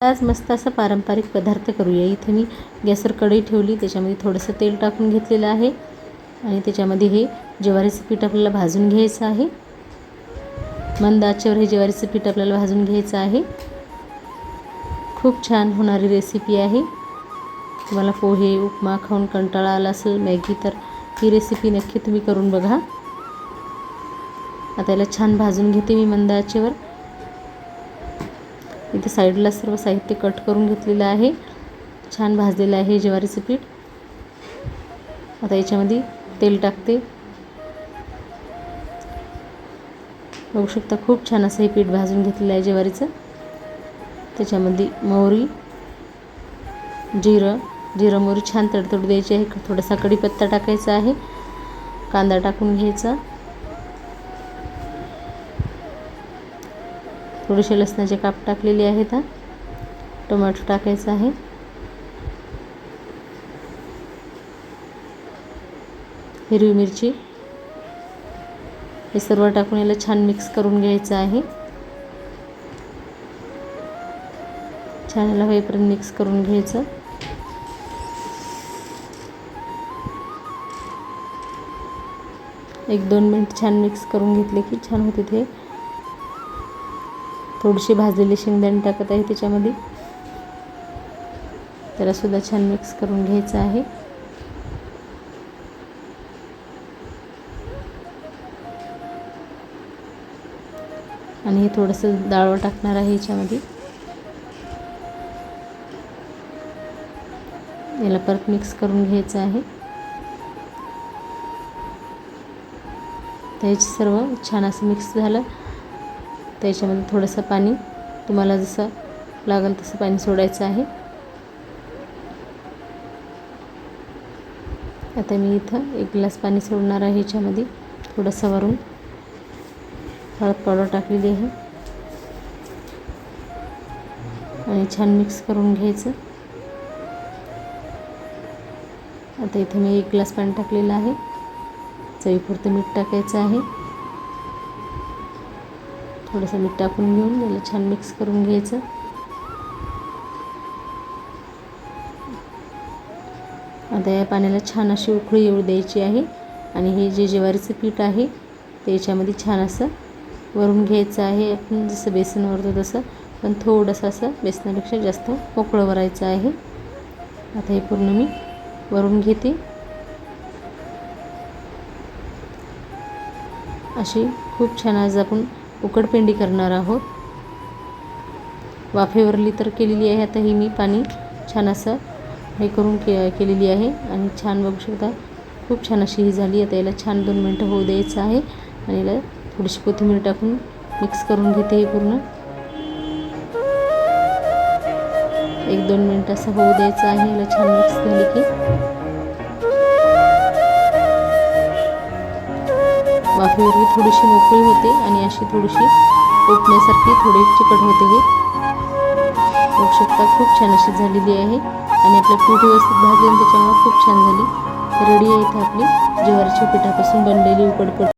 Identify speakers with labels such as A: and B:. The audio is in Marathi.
A: आज मस्त असा पारंपरिक पदार्थ करूया. इथे मी गॅसवर कढई ठेवली त्याच्यामध्ये थोडंसं तेल टाकून घेतलेलं आहे. आणि त्याच्यामध्ये हे ज्वारीचं पीठ आपल्याला भाजून घ्यायचं आहे. मंद आचेवर हे ज्वारीचं पीठ आपल्याला भाजून घ्यायचं आहे. खूप छान होणारी रेसिपी आहे. तुम्हाला पोहे उपमा खाऊन कंटाळा आला असेल मॅगी तर ही रेसिपी नक्की तुम्ही करून बघा. आता याला छान भाजून घेते मी मंद आचेवर. इथे साईडला सर्व साहित्य कट करून घेतलेलं आहे. छान भाजलेलं आहे ज्वारीचं पीठ. आता याच्यामध्ये तेल टाकते. बघू शकता खूप छान असं हे पीठ भाजून घेतलेलं आहे ज्वारीचं. त्याच्यामध्ये मोहरी जिरं जिरं मोहरी छान तडतडू द्यायची आहे. थोडासा कढीपत्ता टाकायचा आहे. कांदा टाकून घ्यायचा. थोडेसे लसणाचे काप टाकलेले आहेत टोमॅटो टाकायचा आहे. हिरवी मिरची. हे सर्व टाकून याला छान मिक्स करून घ्यायचं आहे. छान याला होईपर्यंत मिक्स करून घ्यायचं. एक दोन मिनिट छान मिक्स करून घेतले की छान होते ते. थोडीशी भाजलेली शेंगदाणे टाकत आहे त्याच्यामध्ये. त्याला सुद्धा छान मिक्स करून घ्यायचं आहे. आणि हे थोडंसं डाळवं टाकणार आहे याच्यामध्ये. याला परत मिक्स करून घ्यायचं आहे. त्याचे सर्व छान असं मिक्स झालं. त्याच्यामध्ये थोडंसं पाणी तुम्हाला जसं लागेल तसं पाणी सोडायचं आहे. आता मी इथं एक ग्लास पाणी सोडणार आहे ह्याच्यामध्ये. थोडंसं वरून हळद पावडर टाकलेली आहे. आणि छान मिक्स करून घ्यायचं. आता इथं मी एक ग्लास पाणी टाकलेलं आहे. चवीपुरतं मीठ टाकायचं आहे. थोडंसं मीठ टाकून घेऊन याला छान मिक्स करून घ्यायचं. आता या पाण्याला छान अशी उकळी येऊ द्यायची आहे. आणि हे जे ज्वारीचं पीठ आहे ते याच्यामध्ये छान असं वरून घ्यायचं आहे. आपण जसं बेसन वरतो तसं पण थोडंसं असं बेसनापेक्षा जास्त मोकळं वरायचं आहे. आता हे पूर्ण मी वरून घेते. अशी खूप छान आज आपण उकडपेंडी करणार आहोत. वाफेवरली तर केलेली आहे आता ही मी पाणी छान असं हे करून के केलेली आहे. आणि छान बघू शकता खूप छान अशी ही झाली. आता याला छान दोन मिनटं होऊ द्यायचं आहे. आणि याला थोडीशी कोथिंबीर टाकून मिक्स करून घेते हे पूर्ण. एक दोन मिनटं असं होऊ द्यायचं आहे. याला छान मिक्स झाली की वाफेवरली थोडीशी मोकळी होते आणि अशी थोडीशी ओपण्यासारखी थोडी चिकट होते हे. बघू शकता खूप छान अशी झालेली आहे. आणि आपलं पीठ व्यवस्थित भाजले त्याच्यामुळे खूप छान झाली. रेडी आहे इथे आपली ज्वारीच्या पिठापासून बनलेली उकडपट.